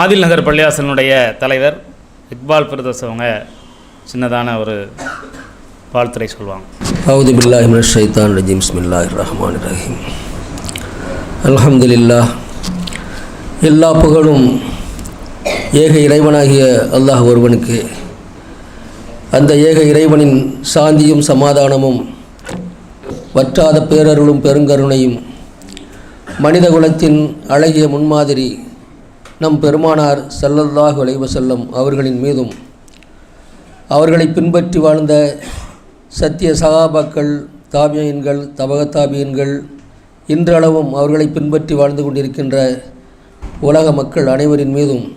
ஆதில் நகர் பள்ளிவாசலினுடைய தலைவர் இக்பால் பிரதோஸ் அவங்க சின்னதான ஒரு வாழ்த்துறை சொல்லுவாங்க. அவுது பில்லாஹி ஷைத்தான் ரஜீம். பிஸ்மில்லாஹிர் ரஹ்மான் ரஹீம். அல்ஹம்துலில்லாஹ். எல்லா புகழும் ஏக இறைவனாகிய அல்லாஹ் ஒருவனுக்கு. அந்த ஏக இறைவனின் சாந்தியும் சமாதானமும் வற்றாத பேரருளும் பெருங்கருணையும் மனித குலத்தின் அழகிய முன்மாதிரி நம் பெருமானார் ஸல்லல்லாஹு அலைஹி அவர்களின் மீதும் அவர்களை பின்பற்றி வாழ்ந்த சத்திய சகாபாக்கள் தாபியன்கள் தபக தாபியன்கள் இன்றளவும் அவர்களை பின்பற்றி வாழ்ந்து கொண்டிருக்கின்ற உலக மக்கள் அனைவரின் மீதும்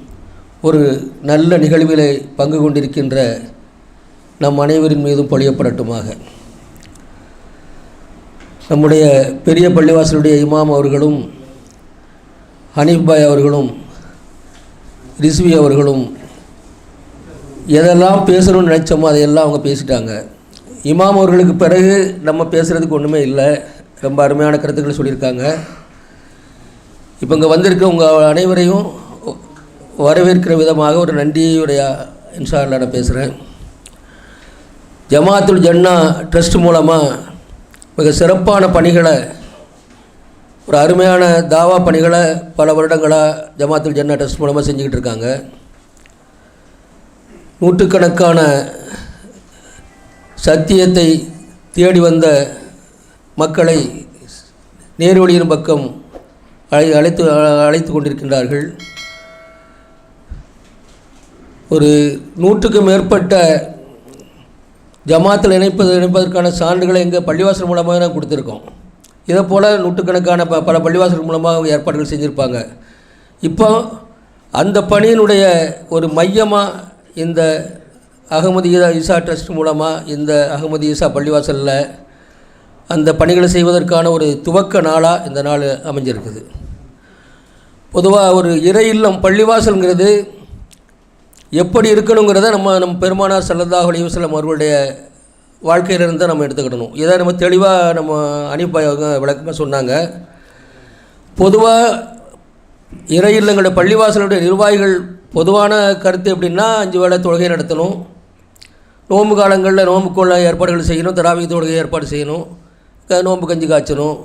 ஒரு நல்ல நிகழ்விலே பங்கு கொண்டிருக்கின்ற நம் அனைவரின் மீதும் பொழியப்படட்டுமாக. நம்முடைய பெரிய பள்ளிவாசலுடைய இமாம் அவர்களும் ஹனீஃப் பாய் அவர்களும் ரிஸ்வி அவர்களும் எதெல்லாம் பேசணும்னு நினச்சோமோ அதையெல்லாம் அவங்க பேசிட்டாங்க. இமாம் அவர்களுக்கு பிறகு நம்ம பேசுகிறதுக்கு ஒன்றுமே இல்லை. ரொம்ப அருமையான கருத்துக்களை சொல்லியிருக்காங்க. இப்போ இங்கே வந்திருக்க உங்கள் அனைவரையும் வரவேற்கிற விதமாக ஒரு நன்றியுடைய இன்சார்ல நான் பேசுகிறேன் ஜமாத்துல் ஜன்னா ட்ரஸ்ட் மூலமாக மிக சிறப்பான பணிகளை ஒரு அருமையான தாவா பணிகளை பல வருடங்களாக ஜமாத்துல் ஜன்னா ட்ரஸ்ட் மூலமாக செஞ்சுக்கிட்டு இருக்காங்க. நூற்றுக்கணக்கான சத்தியத்தை தேடி வந்த மக்களை நேர்வழியின் பக்கம் அழை அழைத்து அழைத்து கொண்டிருக்கின்றார்கள். ஒரு நூற்றுக்கு மேற்பட்ட ஜமாத்தில் இணைப்பது இணைப்பதற்கான சான்றுகளை எங்கள் பள்ளிவாசல் மூலமாக தான் கொடுத்துருக்கோம். இதை போல் நூற்றுக்கணக்கான ப பல பள்ளிவாசல் மூலமாக ஏற்பாடுகள் செஞ்சுருப்பாங்க. இப்போ அந்த பணியினுடைய ஒரு மையமாக இந்த அகமது ஈசா ட்ரஸ்ட் மூலமாக இந்த அகமது ஈசா பள்ளிவாசலில் அந்த பணிகளை செய்வதற்கான ஒரு துவக்க நாளாக இந்த நாள் அமைஞ்சிருக்குது. பொதுவாக ஒரு இறை இல்லம் பள்ளிவாசல்ங்கிறது எப்படி இருக்கணுங்கிறத நம்ம நம் பெருமானார் ஸல்லல்லாஹு அலைஹி அவர்களுடைய வாழ்க்கையிலிருந்து தான் நம்ம எடுத்துக்கிடணும். இதை நம்ம தெளிவாக நம்ம அனுப்பி விளக்கமாக சொன்னாங்க. பொதுவாக இறை இல்லங்களுடைய பள்ளிவாசலுடைய நிர்வாகிகள் பொதுவான கருத்து எப்படின்னா அஞ்சு வேளை தொழுகை நடத்தணும். நோம்பு காலங்களில் நோம்புக்குள்ள ஏற்பாடுகள் செய்யணும் தராவி தொழுகை ஏற்பாடு செய்யணும். நோம்பு நோன்பு கஞ்சி காய்ச்சணும்.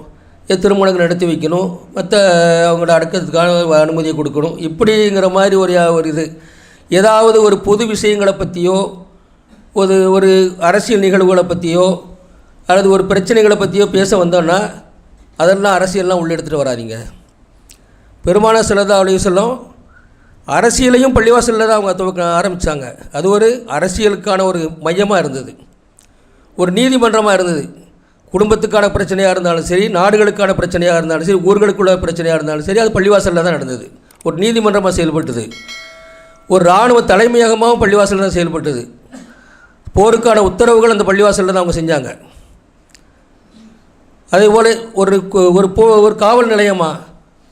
திருமணங்கள் நடத்தி வைக்கணும். மற்ற அவங்களோட அடக்கத்துக்கான அனுமதியை கொடுக்கணும். இப்படிங்கிற மாதிரி ஒரு ஒரு இது. ஏதாவது ஒரு பொது விஷயங்களை பற்றியோ ஒரு ஒரு அரசியல் நிகழ்வுகளை பற்றியோ அல்லது ஒரு பிரச்சனைகளை பற்றியோ பேச வந்தோன்னா அதெல்லாம் அரசியல்லாம் உள்ளே எடுத்துகிட்டு வராதீங்க. பெருமான சிலதா அலைஹி சொல்லும் அரசியலையும் பள்ளிவாசலில் தான் அவங்க துவக்க ஆரம்பித்தாங்க அது ஒரு அரசியலுக்கான ஒரு மையமாக இருந்தது. ஒரு நீதிமன்றமாக இருந்தது. குடும்பத்துக்கான பிரச்சனையாக இருந்தாலும் சரி நாடுகளுக்கான பிரச்சனையாக இருந்தாலும் சரி ஊர்களுக்குள்ள பிரச்சனையாக இருந்தாலும் சரி அது பள்ளிவாசலில் தான் நடந்தது. ஒரு நீதிமன்றமாக செயல்பட்டது. ஒரு இராணுவ தலைமையகமாகவும் பள்ளிவாசலில் தான் செயல்பட்டது. போருக்கான உத்தரவுகள் அந்த பள்ளிவாசலில் தான் அவங்க செஞ்சாங்க. அதேபோல் ஒரு ஒரு போ ஒரு காவல் நிலையமாக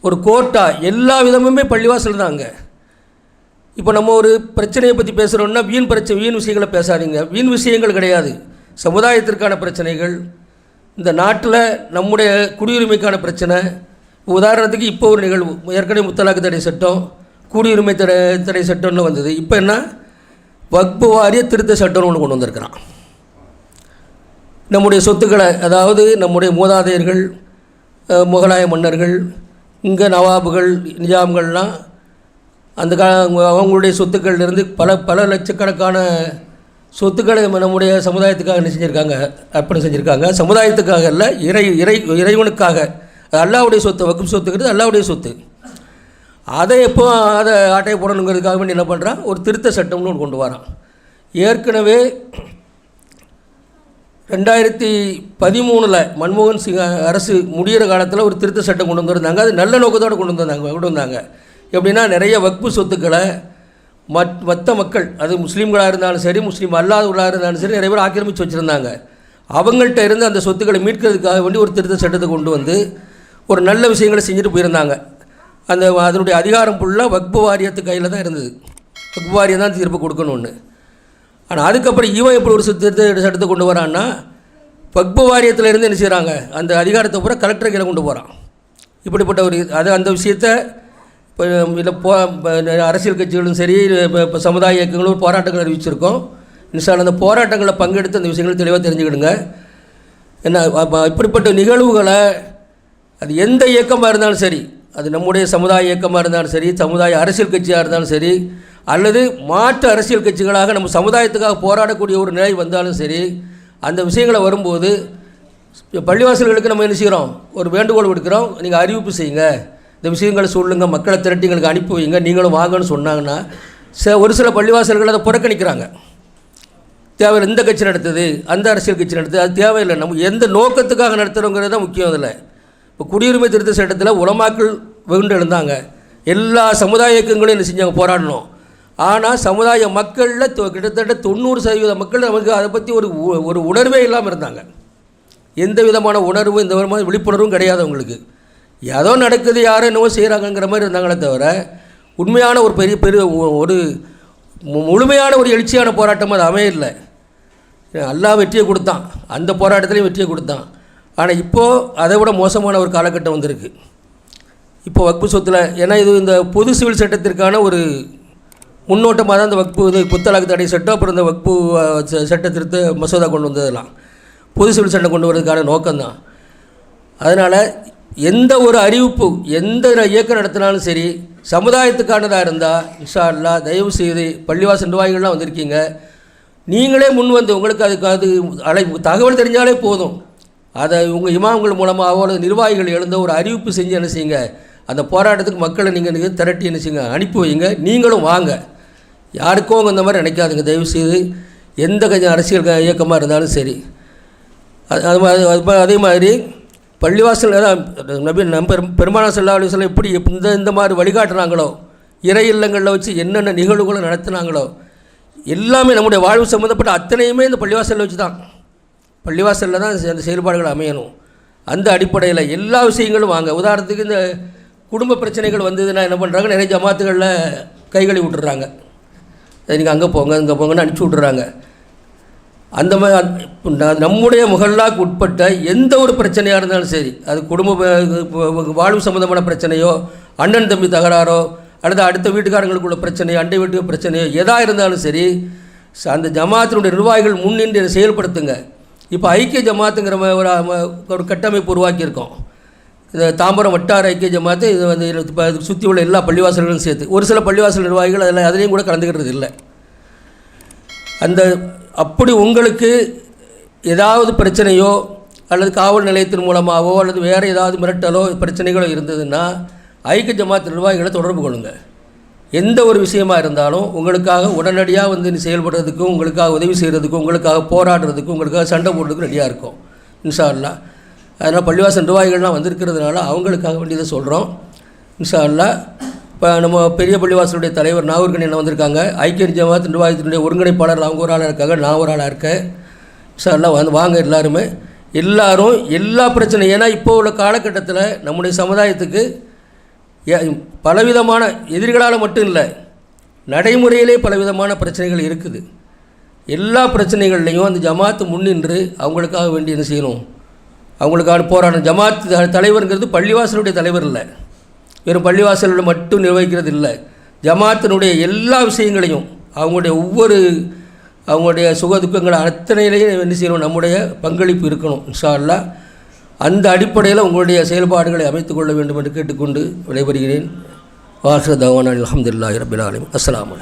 ஒரு கோட்டா எல்லா விதமுமே பள்ளிவாசல் தான் அங்கே. இப்போ நம்ம ஒரு பிரச்சனையை பற்றி பேசுகிறோம்னா வீண் பிரச்சனை வீண் விஷயங்களை பேசாதீங்க. வீண் விஷயங்கள் கிடையாது. சமுதாயத்திற்கான பிரச்சனைகள் இந்த நாட்டில் நம்முடைய குடியுரிமைக்கான பிரச்சனை. உதாரணத்துக்கு இப்போ ஒரு நிகழ்வு ஏற்கனவே முத்தலாக்கு தடை சட்டம் குடியுரிமை தடை தடை சட்டம்னு வந்தது. இப்போ என்ன? வக்பு வாரிய திருத்த சட்டம் ஒன்று கொண்டு வந்திருக்கிறான். நம்முடைய சொத்துக்களை அதாவது நம்முடைய மூதாதையர்கள் முகலாய மன்னர்கள் இங்கே நவாபுகள் நிஜாம்கள்லாம் அந்த கா அவங்களுடைய சொத்துக்கள்லேருந்து பல பல லட்சக்கணக்கான சொத்துக்களை நம்ம நம்முடைய சமுதாயத்துக்காக என்ன செஞ்சுருக்காங்க? அர்ப்பணம் செஞ்சுருக்காங்க. சமுதாயத்துக்காக இல்லை இறை இறை இறைவனுக்காக. அல்லாவுடைய சொத்து வக்கும் சொத்துக்கிறது அல்லாவுடைய சொத்து. அதை எப்போ அதை ஆட்டையை போடணுங்கிறதுக்காக வேண்டி என்ன பண்ணுறான் ஒரு திருத்த சட்டம்னு ஒன்று கொண்டு வரான். ஏற்கனவே ரெண்டாயிரத்தி பதிமூணில் மன்மோகன் சிங் அரசு முடிகிற காலத்தில் ஒரு திருத்த சட்டம் கொண்டு வந்திருந்தாங்க. அது நல்ல நோக்கத்தோடு கொண்டு வந்தாங்க கொண்டு வந்தாங்க. எப்படின்னா நிறைய வக்பு சொத்துக்களை மத் மற்ற மக்கள் அது முஸ்லீம்களாக இருந்தாலும் சரி முஸ்லீம் அல்லாதவர்களாக இருந்தாலும் சரி நிறைய பேர் ஆக்கிரமித்து வச்சுருந்தாங்க. அவங்கள்ட்ட இருந்து அந்த சொத்துக்களை மீட்கிறதுக்காக வேண்டி ஒரு திருத்த சட்டத்தை கொண்டு வந்து ஒரு நல்ல விஷயங்களை செஞ்சுட்டு போயிருந்தாங்க. அந்த அதனுடைய அதிகாரம் ஃபுல்லாக வக்பு வாரியத்து கையில் தான் இருந்தது. வக்பு வாரியம் தான் தீர்ப்பு கொடுக்கணும்னு ஆனால் அதுக்கப்புறம் இவன் எப்படி ஒரு திருத்த சட்டத்தை கொண்டு வரான்னா வக்பு வாரியத்தில் இருந்து என்ன செய்கிறாங்க அந்த அதிகாரத்தை பூரா கலெக்டர் கையில் கொண்டு போகிறான் இப்படிப்பட்ட ஒரு அது அந்த விஷயத்த இப்போ இல்லை போ அரசியல் கட்சிகளும் சரி இப்போ சமுதாய இயக்கங்களும் போராட்டங்கள் அறிவிச்சிருக்கோம். நிசால் அந்த போராட்டங்களில் பங்கெடுத்து அந்த விஷயங்களை தெளிவாக தெரிஞ்சுக்கிடுங்க. என்ன இப்படிப்பட்ட நிகழ்வுகளை அது எந்த இயக்கமாக இருந்தாலும் சரி அது நம்முடைய சமுதாய இயக்கமாக இருந்தாலும் சரி சமுதாய அரசியல் கட்சியாக இருந்தாலும் சரி அல்லது மாற்று அரசியல் கட்சிகளாக நம்ம சமுதாயத்துக்காக போராடக்கூடிய ஒரு நிலை வந்தாலும் சரி அந்த விஷயங்களை வரும்போது பள்ளிவாசல்களுக்கு நம்ம என்ன செய்கிறோம் ஒரு வேண்டுகோள் விடுக்கிறோம். நீங்கள் அறிவிப்பு செய்யுங்க. இந்த விஷயங்களை சொல்லுங்கள் மக்களை திரட்டி எங்களுக்கு அனுப்பி வைங்க. நீங்களும் வாங்கன்னு சொன்னாங்கன்னா ச ஒரு சில பள்ளிவாசல்கள் அதை புறக்கணிக்கிறாங்க. தேவையில்லை. இந்த கட்சி நடத்துது அந்த அரசியல் கட்சி நடத்துது அது தேவையில்லை. நம்ம எந்த நோக்கத்துக்காக நடத்துகிறோங்கிறது தான் முக்கியம் அதில். இப்போ குடியுரிமை திருத்த சட்டத்தில் உலமாக்கள் வெகுண்டு எழுந்தாங்க. எல்லா சமுதாய இயக்கங்களும் என்ன செஞ்சாங்க? போராடணும். ஆனால் சமுதாய மக்களில் கிட்டத்தட்ட தொண்ணூறு சதவீத மக்கள் நமக்கு அதை பற்றி ஒரு ஒரு உணர்வே இல்லாமல் இருந்தாங்க. எந்த விதமான உணர்வும் இந்த விதமான விழிப்புணர்வும் கிடையாது அவங்களுக்கு. ஏதோ நடக்குது யாரோ என்னவோ செய்கிறாங்கங்கிற மாதிரி இருந்தாங்களே தவிர உண்மையான ஒரு பெரிய பெரிய ஒரு மு- முழுமையான ஒரு எழுச்சியான போராட்டம் அது அமையலை. அல்லாஹ் வெற்றியை கொடுத்தான். அந்த போராட்டத்திலையும் வெற்றியை கொடுத்தான். ஆனால் இப்போது அதை விட மோசமான ஒரு காலகட்டம் வந்திருக்கு. இப்போ வக்பு சொத்தில் ஏன்னா இது இந்த பொது சிவில் சட்டத்திற்கான ஒரு முன்னோட்டமாக தான் இந்த வக்பு இது புத்தலாக்கு தடை சட்டம் அப்புறம் இந்த வக்பு சட்ட திருத்த மசோதா கொண்டு வந்ததெல்லாம். பொது சிவில் சட்டம் கொண்டு வரதுக்கான நோக்கம்தான் அதனால் எந்த ஒரு அறிவிப்பு எந்த இயக்கம் நடத்தினாலும் சரி சமுதாயத்துக்கானதாக இருந்தால் இன்ஷா அல்லாஹ் தயவு செய்து பள்ளிவாசல் நிர்வாகிகள்லாம் வந்திருக்கீங்க. நீங்களே முன் வந்து உங்களுக்கு அதுக்கு அது அழைப்பு தகவல் தெரிஞ்சாலே போதும். அதை உங்கள் இமாம்கள் மூலமாகவோ அல்லது நிர்வாகிகள் எழுந்த ஒரு அறிவிப்பு செஞ்சு என்ன செய்யுங்க? அந்த போராட்டத்துக்கு மக்களை நீங்கள் திரட்டி என்ன செய்யுங்க? அனுப்பி வைங்க நீங்களும் வாங்க. யாருக்கும் அவங்க இந்த மாதிரி நினைக்காதுங்க. தயவுசெய்து எந்த கொஞ்சம் அரசியல் க- இயக்கமாக இருந்தாலும் சரி. அது அது மாதிரி அது அதே மாதிரி பள்ளிவாசல் தான் நபி நம்ப பெருமானா செல்லா அலுவலம் எப்படி இந்த இந்த மாதிரி வழிகாட்டுனாங்களோ இறை இல்லங்களில் வச்சு என்னென்ன நிகழ்வுகளை நடத்துனாங்களோ எல்லாமே நம்முடைய வாழ்வு சம்மந்தப்பட்ட அத்தனையுமே இந்த பள்ளிவாசலில் வச்சு தான் பள்ளிவாசலில் தான் அந்த செயல்பாடுகள் அமையணும். அந்த அடிப்படையில் எல்லா விஷயங்களும் வாங்க. உதாரணத்துக்கு இந்த குடும்ப பிரச்சனைகள் வந்ததுன்னா என்ன பண்ணுறாங்க நிறைய ஜமாத்துகளில் கைகளை விட்டுறாங்க. நீங்கள் அங்கே போங்க இங்கே போங்கன்னு அனுப்பிச்சி விட்றாங்க அந்த மாதிரி நம்முடைய முகல்லாக்கு உட்பட்ட எந்த ஒரு பிரச்சனையாக இருந்தாலும் சரி அது குடும்ப வாழ்வு சம்மந்தமான பிரச்சனையோ அண்ணன் தம்பி தகராறோ அல்லது அடுத்த வீட்டுக்காரங்களுக்குள்ள பிரச்சனையோ அண்டை வீட்டு பிரச்சனையோ எதாக இருந்தாலும் சரி அந்த ஜமாத்தினுடைய நிர்வாகிகள் முன்னின்று செயல்படுத்துங்க. இப்போ ஐக்கிய ஜமாத்துங்கிற ஒரு ஒரு கட்டமைப்பு உருவாக்கியிருக்கோம். இந்த தாம்பரம் வட்டார ஐக்கிய ஜமாத்து இது வந்து இப்போ சுற்றி உள்ள எல்லா பள்ளிவாசல்களும் சேர்த்து ஒரு சில பள்ளிவாசல் நிர்வாகிகள் அதில் அதிலையும் கூட கலந்துக்கிறது இல்லை. அந்த அப்படி உங்களுக்கு ஏதாவது பிரச்சனையோ அல்லது காவல் நிலையத்தின் மூலமாகவோ அல்லது வேறு ஏதாவது மிரட்டலோ பிரச்சனைகளோ இருந்ததுன்னா ஐக்கிய ஜமாத் நிர்வாகிகளை தொடர்பு கொள்ளுங்கள் எந்த ஒரு விஷயமா இருந்தாலும் உங்களுக்காக உடனடியாக வந்து நீ செயல்படுறதுக்கும் உங்களுக்காக உதவி செய்கிறதுக்கும் உங்களுக்காக போராடுறதுக்கும் உங்களுக்காக சண்டை போடுறதுக்கும் ரெடியாக இருக்கும். இன்ஷா அல்லா அதனால் பள்ளிவாசல் நிர்வாகிகள்லாம் வந்திருக்கிறதுனால அவங்களுக்காக வேண்டியதை சொல்கிறோம் இன்ஷா அல்லா இப்போ நம்ம பெரிய பள்ளிவாசலுடைய தலைவர் நாகூர்கன் என்ன வந்திருக்காங்க. ஐக்கிய ஜமாத் நிர்வாகத்தினுடைய ஒருங்கிணைப்பாளர் அவங்க ஒரு ஆளாக இருக்காங்க நான் ஒரு ஆளாக இருக்கேன். சார் எல்லாம் வந்து வாங்க எல்லாருமே. எல்லாரும் எல்லா பிரச்சனையும் ஏன்னா இப்போ உள்ள காலகட்டத்தில் நம்முடைய சமுதாயத்துக்கு பலவிதமான எதிரிகளால் மட்டும் இல்லை நடைமுறையிலே பலவிதமான பிரச்சனைகள் இருக்குது. எல்லா பிரச்சனைகள்லையும் அந்த ஜமாத்து முன்னின்று அவங்களுக்காக வேண்டி என்ன செய்யணும்? அவங்களுக்கான போராடும் ஜமாத் தலைவருங்கிறது பள்ளிவாசலுடைய தலைவர் இல்லை. வெறும் பள்ளிவாசலில் மட்டும் நிர்வகிக்கிறது இல்லை. ஜமாத்தினுடைய எல்லா விஷயங்களையும் அவங்களுடைய ஒவ்வொரு அவங்களுடைய சுகதுக்கங்கள் அத்தனையிலையும் என்ன செய்யணும்? நம்முடைய பங்களிப்பு இருக்கணும் இன்ஷா அல்லா அந்த அடிப்படையில் உங்களுடைய செயல்பாடுகளை அமைத்துக் கொள்ள வேண்டும் என்று கேட்டுக்கொண்டு விடைபெறுகிறேன். வாசு தவான் அலமதுல்லாஹி ரபில் ஆலமின். அஸ்ஸலாமு